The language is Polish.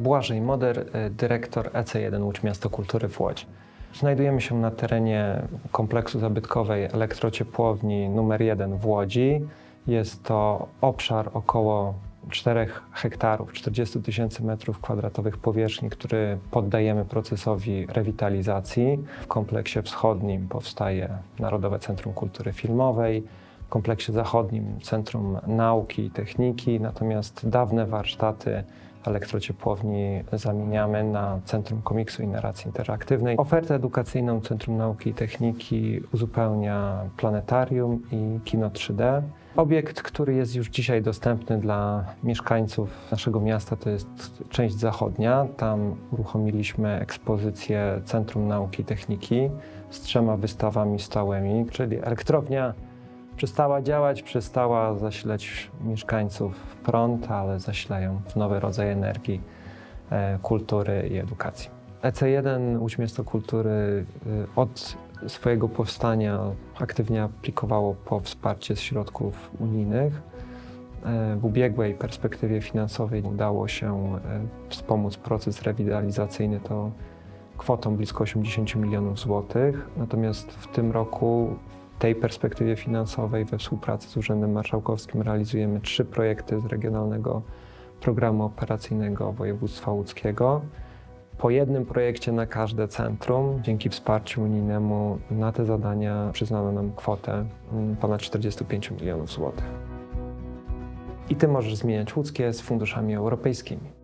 Błażej Moder, y, dyrektor EC1 Łódź Miasto Kultury w Łodzi. Znajdujemy się na terenie kompleksu zabytkowej elektrociepłowni numer 1 w Łodzi. Jest to obszar około 4 hektarów, 40 tysięcy metrów kwadratowych powierzchni, który poddajemy procesowi rewitalizacji. W kompleksie wschodnim powstaje Narodowe Centrum Kultury Filmowej, kompleksie zachodnim Centrum Nauki i Techniki, natomiast dawne warsztaty elektrociepłowni zamieniamy na Centrum Komiksu i Narracji Interaktywnej. Ofertę edukacyjną Centrum Nauki i Techniki uzupełnia planetarium i kino 3D. Obiekt, który jest już dzisiaj dostępny dla mieszkańców naszego miasta, to jest część zachodnia. Tam uruchomiliśmy ekspozycję Centrum Nauki i Techniki z trzema wystawami stałymi, czyli elektrownia przestała działać, przestała zasilać mieszkańców w prąd, ale zasilają w nowy rodzaj energii, e, kultury i edukacji. EC1 Łódź Miasto Kultury y, od swojego powstania aktywnie aplikowało po wsparcie z środków unijnych. E, W ubiegłej perspektywie finansowej udało się e, wspomóc proces rewitalizacyjny to kwotą blisko 80 milionów złotych. Natomiast w tym roku tej perspektywie finansowej we współpracy z Urzędem Marszałkowskim realizujemy trzy projekty z Regionalnego Programu Operacyjnego Województwa Łódzkiego. Po jednym projekcie na każde centrum. Dzięki wsparciu unijnemu na te zadania przyznano nam kwotę mm, ponad 45 milionów złotych. I ty możesz zmieniać łódzkie z funduszami europejskimi.